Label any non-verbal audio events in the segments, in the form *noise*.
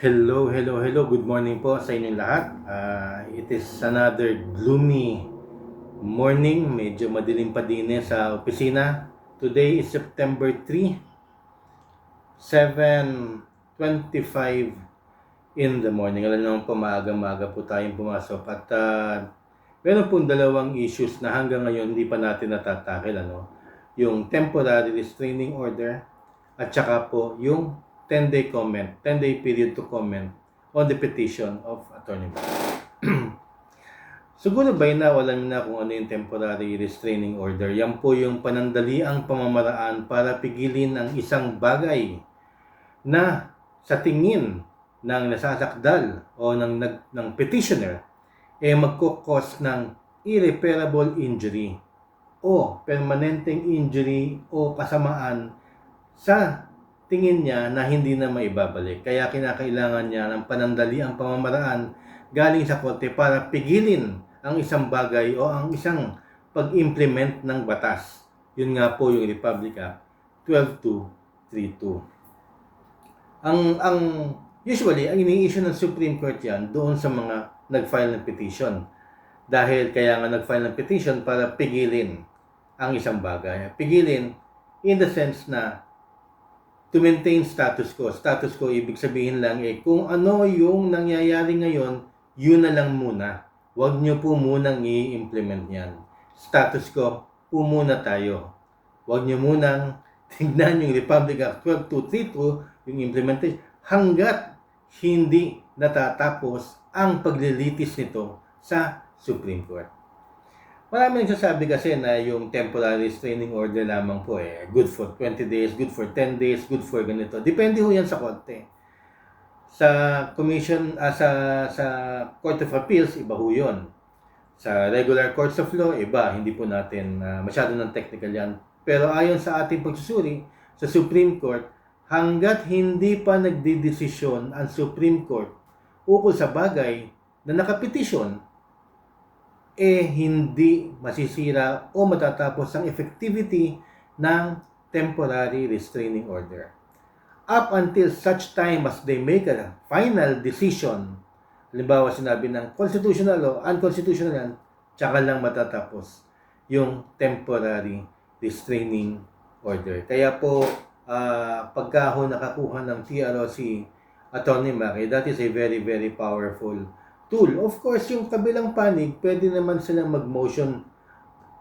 Hello, hello, hello. Good morning po sa inyong lahat. Ah, it is another gloomy morning. Medyo madilim pa din eh sa opisina. Today is September 3, 7.25 in the morning. Alam naman po, maaga-maaga po tayong pumasok. At ah, meron pong dalawang issues na hanggang ngayon hindi pa natin natatakil. Ano? Yung temporary restraining order at saka po yung 10-day comment, 10-day period to comment on the petition of Attorney. *clears throat* Siguro ba na alam na kung ano yung temporary restraining order? Yan po yung panandaliang pamamaraan para pigilin ang isang bagay na sa tingin ng nasasakdal o ng, nag, ng petitioner eh magkukos ng irreparable injury o permanenteng injury o kasamaan sa tingin niya na hindi na maibabalik. Kaya kinakailangan niya ng panandaliang pamamaraan galing sa korte para pigilin ang isang bagay o ang isang pag-implement ng batas. Yun nga po yung Republic Act 12232. Ang ang usually ang ini-issue ng Supreme Court yan doon sa mga nag-file ng petition. Dahil kaya nga nag-file ng petition para pigilin ang isang bagay. Pigilin in the sense na to maintain status quo. Status quo, ibig sabihin lang eh, kung ano yung nangyayari ngayon, yun na lang muna. Huwag nyo po munang i-implement yan. Status quo, po muna tayo. Huwag nyo munang *laughs* tignan yung Republic Act 12232, yung implementation, hanggat hindi natatapos ang paglilitis nito sa Supreme Court. Marami nagsasabi kasi na yung temporary restraining order lamang po eh, good for 20 days, good for 10 days, good for ganito. Depende ho yan sa korte. Sa commission, ah, sa, sa Court of Appeals, iba ho yun. Sa regular courts of law, iba. Hindi po natin ah, masyado ng technical yan. Pero ayon sa ating pagsusuri, sa Supreme Court, hanggat hindi pa nagdidesisyon ang Supreme Court ukol sa bagay na nakapetisyon, eh hindi masisira o matatapos ang effectivity ng temporary restraining order. Up until such time as they make a final decision, halimbawa sinabi ng constitutional o unconstitutional yan, tsaka lang matatapos yung temporary restraining order. Kaya po, uh, pagka ho nakakuha ng TROC Attorney Maki, that is a very, very powerful tool. Of course, yung kabilang panig, pwede naman silang mag-motion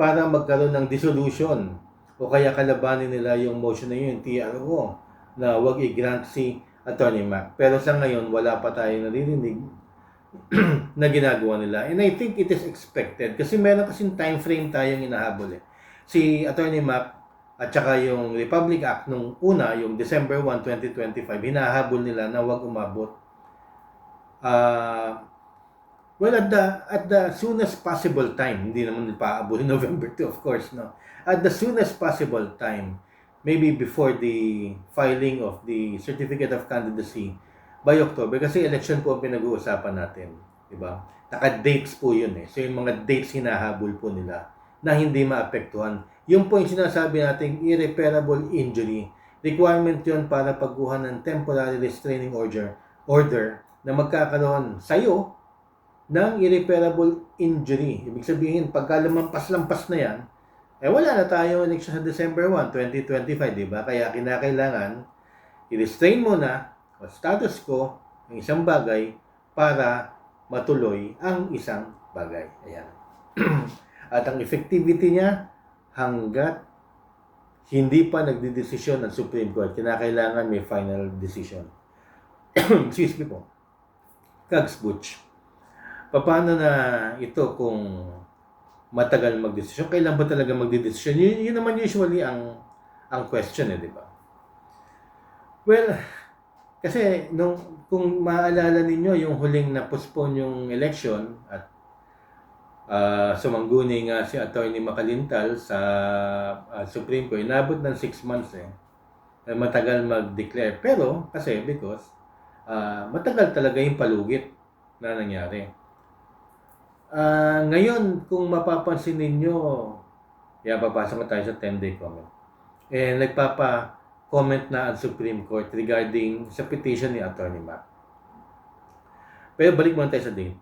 para magkaroon ng dissolution o kaya kalabanin nila yung motion na yun, TRO, na wag i-grant si Attorney Mac. Pero sa ngayon, wala pa tayo naririnig *clears throat* na ginagawa nila. And I think it is expected kasi meron kasing time frame tayong inahabol eh. Si Attorney Mac at saka yung Republic Act nung una, yung December 1, 2025, hinahabol nila na wag umabot. Uh, Well, at the, at the soonest possible time, hindi naman paabot *laughs* November 2, of course, no? At the soonest possible time, maybe before the filing of the Certificate of Candidacy by October, kasi election po ang pinag-uusapan natin, di ba? Naka-dates po yun eh. So, yung mga dates hinahabol po nila na hindi maapektuhan. Yung po yung sinasabi nating irreparable injury, requirement yun para pagkuha ng temporary restraining order, order na magkakaroon sa'yo ng irreparable injury. Ibig sabihin, pagka lumampas-lampas na yan, eh wala na tayo election sa December 1, 2025, di ba? Kaya kinakailangan, i-restrain mo na o status quo ng isang bagay para matuloy ang isang bagay. Ayan. *clears throat* At ang effectivity niya, hanggat hindi pa nagdidesisyon ng Supreme Court, kinakailangan may final decision. *clears throat* Excuse me po. Kags Butch paano na ito kung matagal magdesisyon? Kailan ba talaga magdedesisyon? Yun, yun naman usually ang ang question eh, di ba? Well, kasi nung kung maalala ninyo yung huling na postpone yung election at uh, sumangguni nga si Attorney Makalintal sa uh, Supreme Court, inabot ng 6 months eh. Matagal mag-declare. Pero, kasi because, uh, matagal talaga yung palugit na nangyari. Uh, ngayon, kung mapapansin ninyo, yan, papasok na tayo sa 10-day comment. Eh, nagpapa-comment na ang Supreme Court regarding sa petition ni Attorney Mac. Pero balik muna tayo sa date.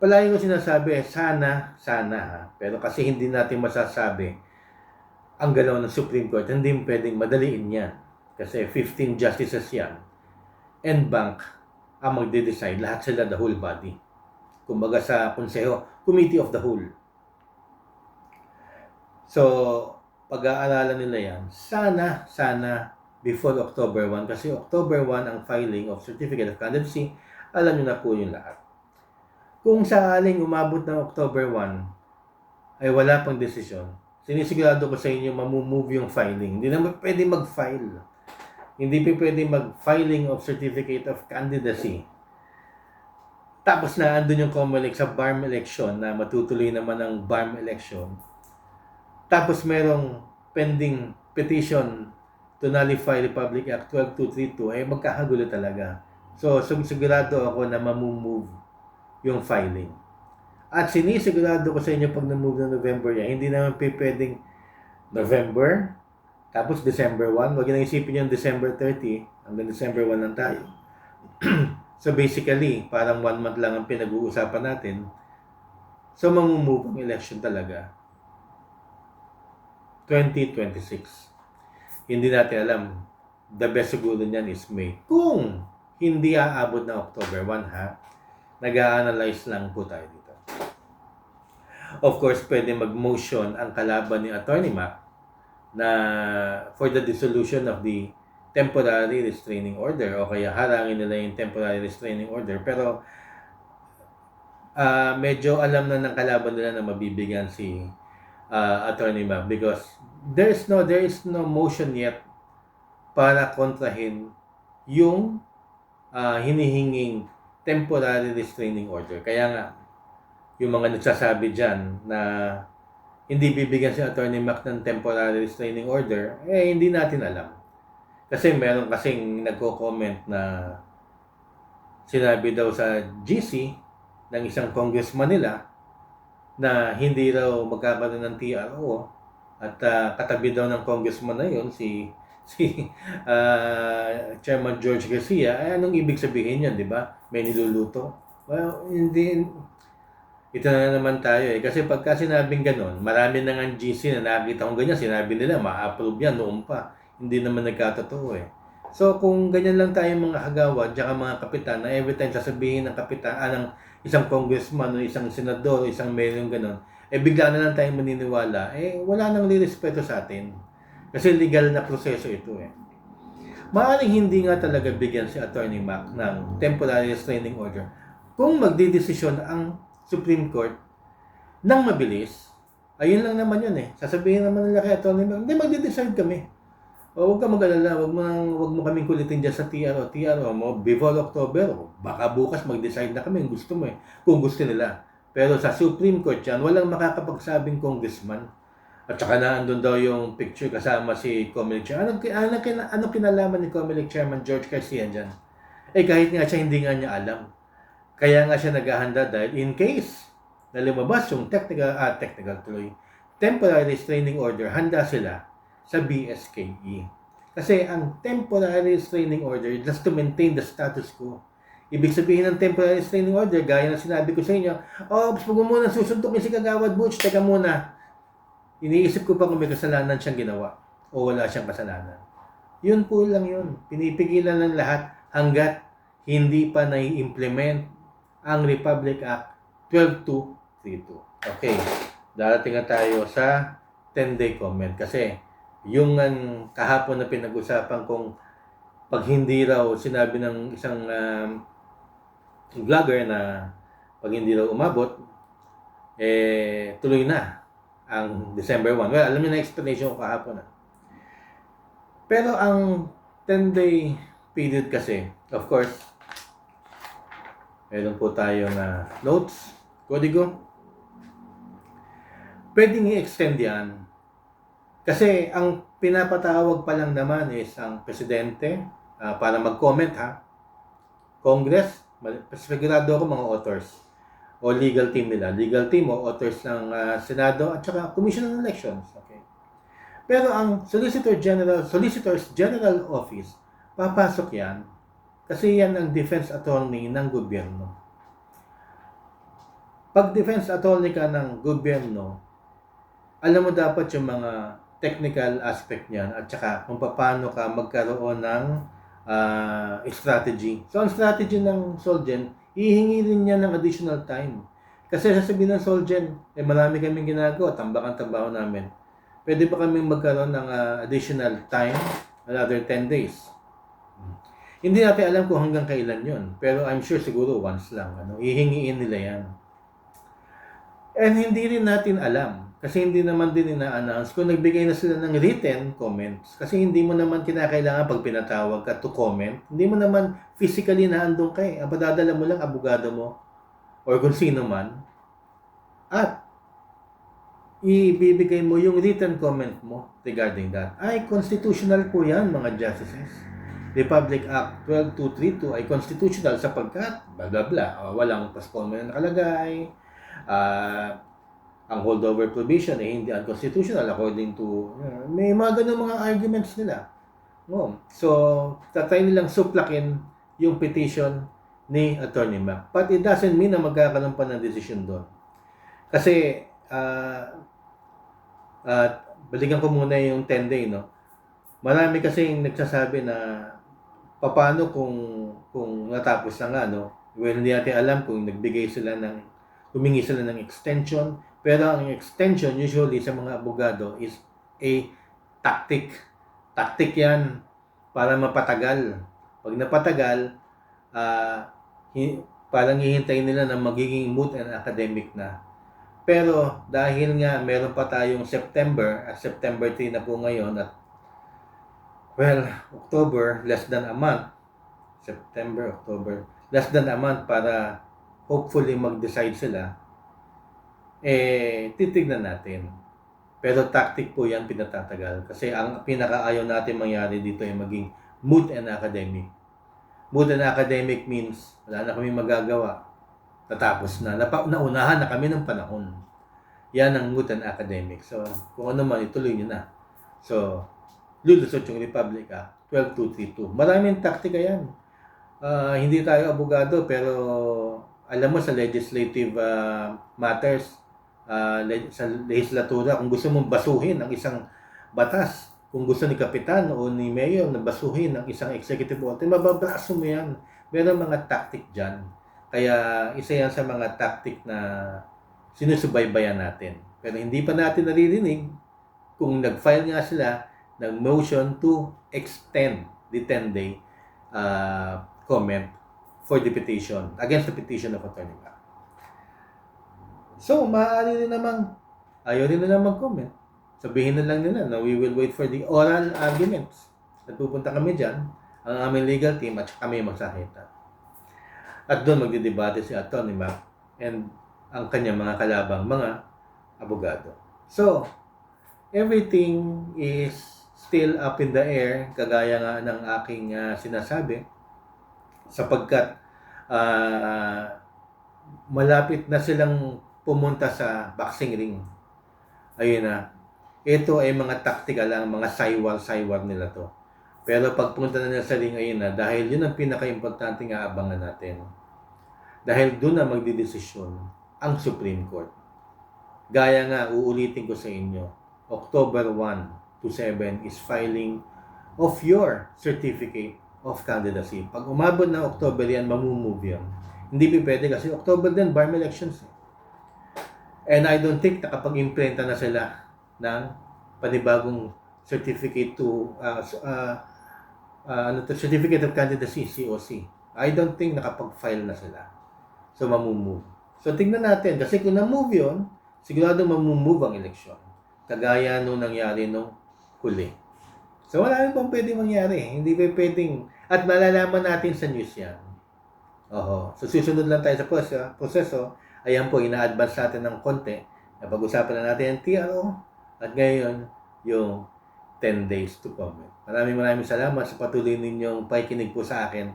Palagi ko sinasabi, sana, sana ha. Pero kasi hindi natin masasabi ang galaw ng Supreme Court. Hindi pwedeng madaliin yan. Kasi 15 justices yan. And bank ang magde-decide. Lahat sila the whole body. Kumbaga sa konseho, Committee of the Whole. So, pag-aaralan nila yan, sana, sana, before October 1, kasi October 1 ang filing of Certificate of Candidacy, alam nyo na po yung lahat. Kung sakaling umabot ng October 1, ay wala pang desisyon, sinisigurado ko sa inyo, mamumove yung filing. Hindi naman pwede mag-file. Hindi pa pwede mag-filing of Certificate of Candidacy. Tapos na andun yung COMELEC sa BARM election na matutuloy naman ang BARM election. Tapos merong pending petition to nullify Republic Act 12232 ay magkakagulo talaga. So, sig- sigurado ako na mamumove yung filing. At sinisigurado ko sa inyo pag na-move ng November yan, hindi naman pwedeng November, tapos December 1. Huwag nang isipin yung December 30, hanggang December 1 lang tayo. *clears throat* so basically, parang one month lang ang pinag-uusapan natin. So mamumove ang election talaga 2026. Hindi natin alam. The best siguro niyan is May. Kung hindi aabot na October 1 ha, nag-a-analyze lang po tayo dito. Of course, pwede mag-motion ang kalaban ni Attorney Mac na for the dissolution of the temporary restraining order o kaya harangin nila yung temporary restraining order pero ah medyo alam na ng kalaban nila na mabibigyan si uh, Attorney Mac because there is no there is no motion yet para kontrahin yung ah, hinihinging temporary restraining order. Kaya nga, yung mga nagsasabi dyan na hindi bibigyan si Attorney Mac ng temporary restraining order, eh hindi natin alam. Kasi meron kasing nagko-comment na sinabi daw sa GC ng isang congressman nila na hindi raw magkakaroon ng TRO at ah, katabi daw ng congressman na yun si *laughs* si ah, Chairman George Garcia. Ay anong ibig sabihin niyan di ba? May niluluto? Well hindi. Ito na naman tayo eh. Kasi pagka sinabing ganon marami na nga GC na nakita kong ganyan. Sinabi nila ma-approve yan noon pa hindi naman nagkatotoo eh so kung ganyan lang tayo mga hagawa at mga kapitan na every time sasabihin ng kapitan ah, ng isang congressman o isang senador o isang mayor yung ganon eh bigla na lang tayong maniniwala eh wala nang lirespeto sa atin kasi legal na proseso ito eh. Maaaring hindi nga talaga bigyan si Attorney Mac ng temporary restraining order kung magdidesisyon ang Supreme Court ng mabilis. Ayun lang naman yun eh. Sasabihin naman nila kay Attorney Mac, hindi magde-decide kami. O huwag ka mag-alala, huwag mo, huwag mo kaming kulitin dyan sa TRO. TRO mo, before October, baka bukas mag-decide na kami kung gusto mo eh. Kung gusto nila. Pero sa Supreme Court yan, walang makakapagsabing congressman at saka na andun daw yung picture kasama si Comelec Chairman. Anong, anong, kina- anong kinalaman ni Comelec Chairman George Garcia dyan? Eh kahit nga siya hindi nga niya alam. Kaya nga siya naghahanda dahil in case na lumabas yung technical, ah, technical tuloy, temporary restraining order, handa sila sa BSKE. Kasi ang temporary restraining order just to maintain the status quo. Ibig sabihin ng temporary restraining order, gaya ng sinabi ko sa inyo, oh, huwag mo muna susuntukin si Kagawad Butch, teka muna, iniisip ko pa kung may kasalanan siyang ginawa o wala siyang kasalanan. Yun po lang yun. Pinipigilan ng lahat hanggat hindi pa nai-implement ang Republic Act 12232. Okay, darating na tayo sa 10-day comment kasi yung ang kahapon na pinag-usapan kong pag hindi raw sinabi ng isang um, vlogger na pag hindi raw umabot, eh tuloy na ang December 1. Well, alam niyo na explanation ko kahapon na. Pero ang 10-day period kasi, of course, meron po tayo na notes, kodigo. Pwedeng i-extend yan. Kasi ang pinapatawag pa lang naman is ang presidente ah, para mag-comment ha. Congress, sigurado ako mga authors o legal team nila. Legal team o authors ng ah, Senado at saka Commission on Elections. Okay. Pero ang Solicitor General, Solicitor's General Office, papasok yan Kasi yan ang defense attorney ng gobyerno. Pag defense attorney ka ng gobyerno, alam mo dapat yung mga technical aspect niyan at saka kung paano ka magkaroon ng ah, strategy. So, ang strategy ng Solgen, ihingi rin niya ng additional time. Kasi sasabihin ng Solgen, eh marami kaming ginagawa, tambak ang trabaho namin. Pwede pa kaming magkaroon ng ah, additional time, another 10 days. Hindi natin alam kung hanggang kailan yon Pero I'm sure siguro once lang. Ano, ihingiin nila yan. And hindi rin natin alam. Kasi hindi naman din ina-announce kung nagbigay na sila ng written comments. Kasi hindi mo naman kinakailangan pag pinatawag ka to comment. Hindi mo naman physically na andun ka eh. Aba, dadala mo lang abogado mo or kung sino man. At ibibigay mo yung written comment mo regarding that. Ay, constitutional po yan mga justices. Republic Act 12232 ay constitutional sapagkat blah blah blah. Uh, walang postponement na nakalagay. Ah, ang holdover provision ay hindi unconstitutional according to uh, may mga ganun mga arguments nila. No. So, tatry nilang suplakin yung petition ni Attorney Mac. But it doesn't mean na magkakaroon pa ng decision doon. Kasi, ah, at balikan ko muna yung 10 day, no? Marami kasi nagsasabi na paano kung kung natapos na nga, no? Well, hindi natin alam kung nagbigay sila ng humingi sila ng extension, pero ang extension usually sa mga abogado is a tactic. Tactic yan para mapatagal. Pag napatagal, ah hi- parang hihintayin nila na magiging moot and academic na. Pero dahil nga meron pa tayong September, at September 3 na po ngayon at well, October, less than a month. September, October, less than a month para hopefully mag-decide sila, eh, titignan natin. Pero tactic po yan pinatatagal. Kasi ang pinakaayaw natin mangyari dito ay maging mood and academic. Mood and academic means wala na kami magagawa. Natapos na. Napa, naunahan na kami ng panahon. Yan ang mood and academic. So, kung ano man, ituloy nyo na. So, lulusot yung Republic ah, 12232. Maraming taktika yan. Ah, hindi tayo abogado pero alam mo sa legislative ah, matters, ah, le- sa legislatura, kung gusto mong basuhin ang isang batas, kung gusto ni kapitan o ni mayor na basuhin ang isang executive order, mababraso mo yan. Meron mga tactic dyan. Kaya isa yan sa mga tactic na sinusubaybayan natin. Pero hindi pa natin naririnig kung nag-file nga sila ng motion to extend the 10-day uh, comment for the petition, against the petition of attorney Mac. So, maaari rin namang, ayaw rin nila mag-comment. Sabihin na lang nila na we will wait for the oral arguments. At pupunta kami dyan, ang aming legal team at kami magsakita. At doon magdidebate si attorney Mac and ang kanyang mga kalabang mga abogado. So, everything is still up in the air, kagaya nga ng aking ah, sinasabi, sapagkat ah, malapit na silang pumunta sa boxing ring. Ayun na. Ito ay mga tactical lang, mga saywal-saywal nila to. Pero pagpunta na nila sa ring ayun na, dahil yun ang pinaka-importante nga abangan natin. Dahil doon na magdidesisyon ang Supreme Court. Gaya nga, uulitin ko sa inyo, October 1 to 7 is filing of your certificate of candidacy. Pag umabot na October yan, mamumove yan. Hindi pwede kasi October din, bar elections. eh. And I don't think nakapag-imprenta na sila ng panibagong certificate to uh, uh, uh, ano to, certificate of candidacy COC. I don't think nakapag-file na sila. So mamumove. So tingnan natin kasi kung na-move 'yon, sigurado mamumove ang eleksyon. Kagaya nung nangyari nung huli. So wala rin pang pwede mangyari. Hindi pa pwedeng at malalaman natin sa news yan. Oho. So susunod lang tayo sa proseso. proseso. Ayan po, ina-advance natin ng konti. Napag-usapan na natin ang TRO. At ngayon, yung 10 days to comment. Maraming maraming salamat sa patuloy ninyong pakikinig po sa akin.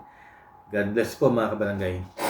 God bless po mga kabarangay.